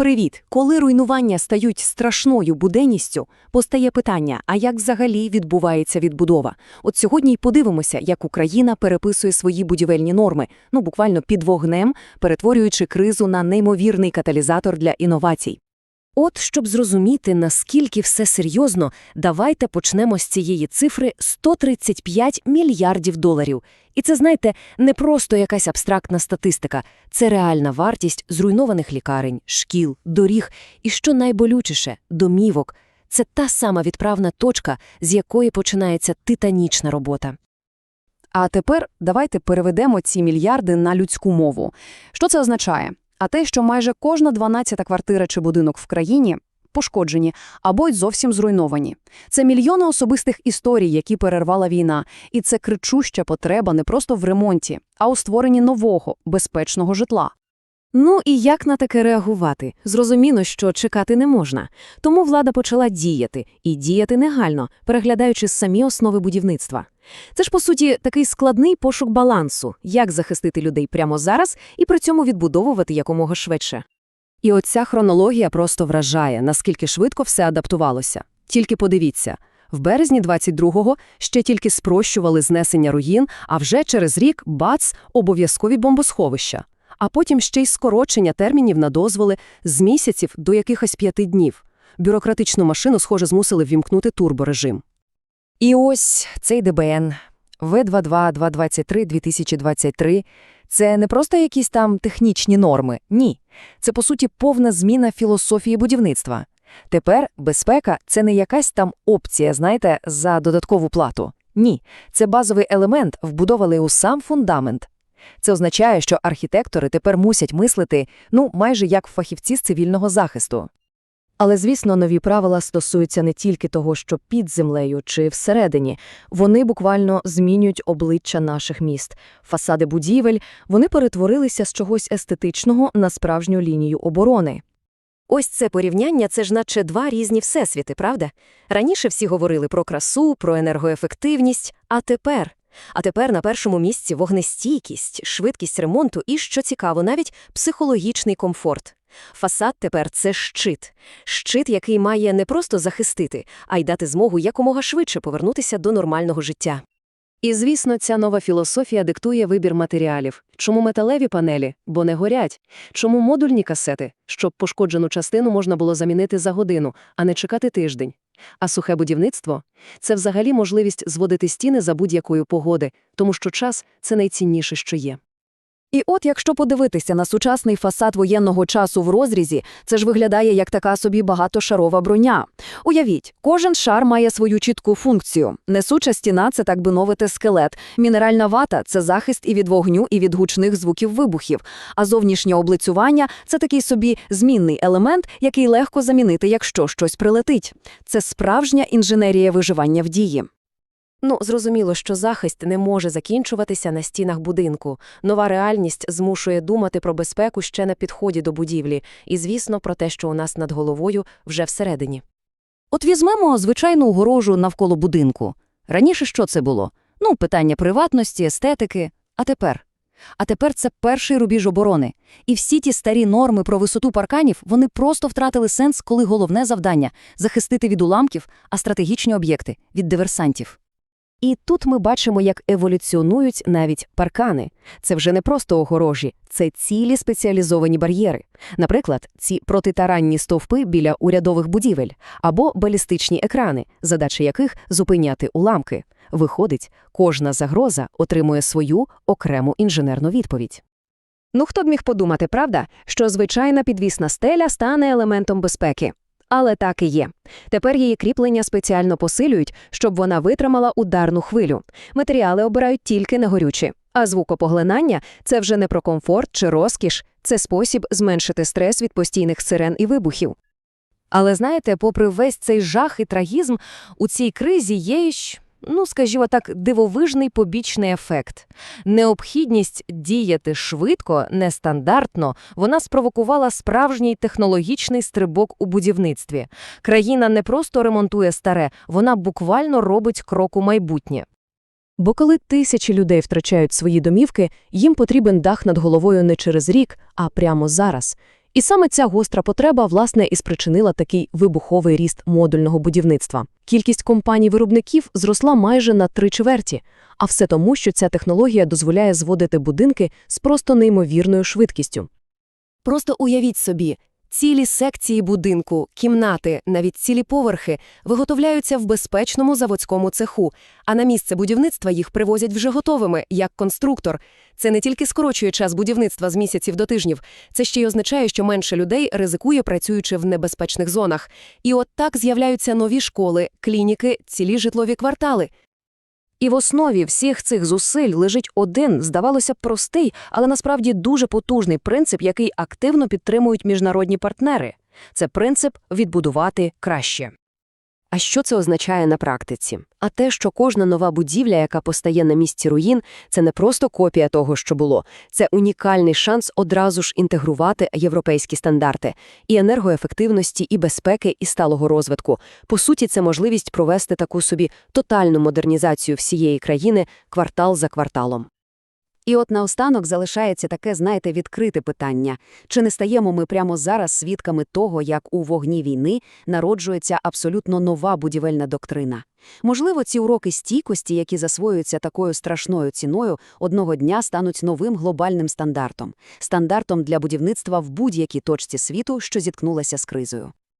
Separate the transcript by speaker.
Speaker 1: Привіт! Коли руйнування стають страшною буденністю, постає питання, а як взагалі відбувається відбудова? От сьогодні й подивимося, як Україна переписує свої будівельні норми, ну буквально під вогнем, перетворюючи кризу на неймовірний каталізатор для інновацій.
Speaker 2: От, щоб зрозуміти, наскільки все серйозно, давайте почнемо з цієї цифри 135 мільярдів доларів. І це, знаєте, не просто якась абстрактна статистика, це реальна вартість зруйнованих лікарень, шкіл, доріг і, що найболючіше, домівок. Це та сама відправна точка, з якої починається титанічна робота.
Speaker 1: А тепер давайте переведемо ці мільярди на людську мову. Що це означає? А те, що майже кожна 12-та квартира чи будинок в країні пошкоджені або й зовсім зруйновані. Це мільйони особистих історій, які перервала війна, і це кричуща потреба не просто в ремонті, а у створенні нового, безпечного житла.
Speaker 2: Ну і як на таке реагувати? Зрозуміло, що чекати не можна. Тому влада почала діяти, і діяти негайно, переглядаючи самі основи будівництва. Це ж, по суті, такий складний пошук балансу, як захистити людей прямо зараз і при цьому відбудовувати якомога швидше.
Speaker 1: І оця хронологія просто вражає, наскільки швидко все адаптувалося. Тільки подивіться. В березні 22-го ще тільки спрощували знесення руїн, а вже через рік – бац, обов'язкові бомбосховища. А потім ще й скорочення термінів на дозволи з місяців до якихось п'яти днів. Бюрократичну машину, схоже, змусили ввімкнути турборежим. І ось цей ДБН В22-223-2023 – це не просто якісь там технічні норми, ні. Це, по суті, повна зміна філософії будівництва. Тепер безпека – це не якась там опція, знаєте, за додаткову плату. Ні, це базовий елемент, вбудований у сам фундамент. Це означає, що архітектори тепер мусять мислити, ну, майже як фахівці з цивільного захисту. Але, звісно, нові правила стосуються не тільки того, що під землею чи всередині. Вони буквально змінюють обличчя наших міст. Фасади будівель, вони перетворилися з чогось естетичного на справжню лінію оборони.
Speaker 2: Ось це порівняння – це ж наче два різні всесвіти, правда? Раніше всі говорили про красу, про енергоефективність, а тепер? А тепер на першому місці вогнестійкість, швидкість ремонту і, що цікаво, навіть психологічний комфорт. Фасад тепер – це щит. Щит, який має не просто захистити, а й дати змогу якомога швидше повернутися до нормального життя. І, звісно, ця нова філософія диктує вибір матеріалів. Чому металеві панелі? Бо не горять. Чому модульні касети? Щоб пошкоджену частину можна було замінити за годину, а не чекати тиждень. А сухе будівництво – це взагалі можливість зводити стіни за будь-якої погоди, тому що час – це найцінніше, що є.
Speaker 1: І от якщо подивитися на сучасний фасад воєнного часу в розрізі, це ж виглядає як така собі багатошарова броня. Уявіть, кожен шар має свою чітку функцію. Несуча стіна – це, так би мовити, скелет. Мінеральна вата – це захист і від вогню, і від гучних звуків вибухів. А зовнішнє облицювання – це такий собі змінний елемент, який легко замінити, якщо щось прилетить. Це справжня інженерія виживання в дії.
Speaker 2: Ну, зрозуміло, що захист не може закінчуватися на стінах будинку. Нова реальність змушує думати про безпеку ще на підході до будівлі, і, звісно, про те, що у нас над головою вже всередині.
Speaker 1: От візьмемо звичайну огорожу навколо будинку. Раніше що це було? Ну, питання приватності, естетики. А тепер? А тепер це перший рубіж оборони. І всі ті старі норми про висоту парканів, вони просто втратили сенс, коли головне завдання – захистити від уламків, а стратегічні об'єкти – від диверсантів. І тут ми бачимо, як еволюціонують навіть паркани. Це вже не просто огорожі, це цілі спеціалізовані бар'єри. Наприклад, ці протитаранні стовпи біля урядових будівель або балістичні екрани, задача яких зупиняти уламки. Виходить, кожна загроза отримує свою окрему інженерну відповідь. Ну хто б міг подумати, правда, що звичайна підвісна стеля стане елементом безпеки? Але так і є. Тепер її кріплення спеціально посилюють, щоб вона витримала ударну хвилю. Матеріали обирають тільки негорючі. А звукопоглинання – це вже не про комфорт чи розкіш, це спосіб зменшити стрес від постійних сирен і вибухів. Але знаєте, попри весь цей жах і трагізм, у цій кризі є й ну, скажімо так, дивовижний побічний ефект. Необхідність діяти швидко, нестандартно, вона спровокувала справжній технологічний стрибок у будівництві. Країна не просто ремонтує старе, вона буквально робить крок у майбутнє. Бо коли тисячі людей втрачають свої домівки, їм потрібен дах над головою не через рік, а прямо зараз.
Speaker 3: І саме ця гостра потреба, власне, і спричинила такий вибуховий ріст модульного будівництва. Кількість компаній-виробників зросла майже на три чверті, а все тому, що ця технологія дозволяє зводити будинки з просто неймовірною швидкістю.
Speaker 1: Просто уявіть собі, цілі секції будинку, кімнати, навіть цілі поверхи виготовляються в безпечному заводському цеху, а на місце будівництва їх привозять вже готовими, як конструктор. Це не тільки скорочує час будівництва з місяців до тижнів, це ще й означає, що менше людей ризикує, працюючи в небезпечних зонах. І от так з'являються нові школи, клініки, цілі житлові квартали.
Speaker 4: І в основі всіх цих зусиль лежить один, здавалося б, простий, але насправді дуже потужний принцип, який активно підтримують міжнародні партнери. Це принцип відбудувати краще.
Speaker 1: А що це означає на практиці? А те, що кожна нова будівля, яка постає на місці руїн, це не просто копія того, що було, це унікальний шанс одразу ж інтегрувати європейські стандарти і енергоефективності, і безпеки, і сталого розвитку. По суті, це можливість провести таку собі тотальну модернізацію всієї країни квартал за кварталом.
Speaker 4: І от наостанок залишається таке, знаєте, відкрите питання. Чи не стаємо ми прямо зараз свідками того, як у вогні війни народжується абсолютно нова будівельна доктрина? Можливо, ці уроки стійкості, які засвоюються такою страшною ціною, одного дня стануть новим глобальним стандартом. Стандартом для будівництва в будь-якій точці світу, що зіткнулася з кризою.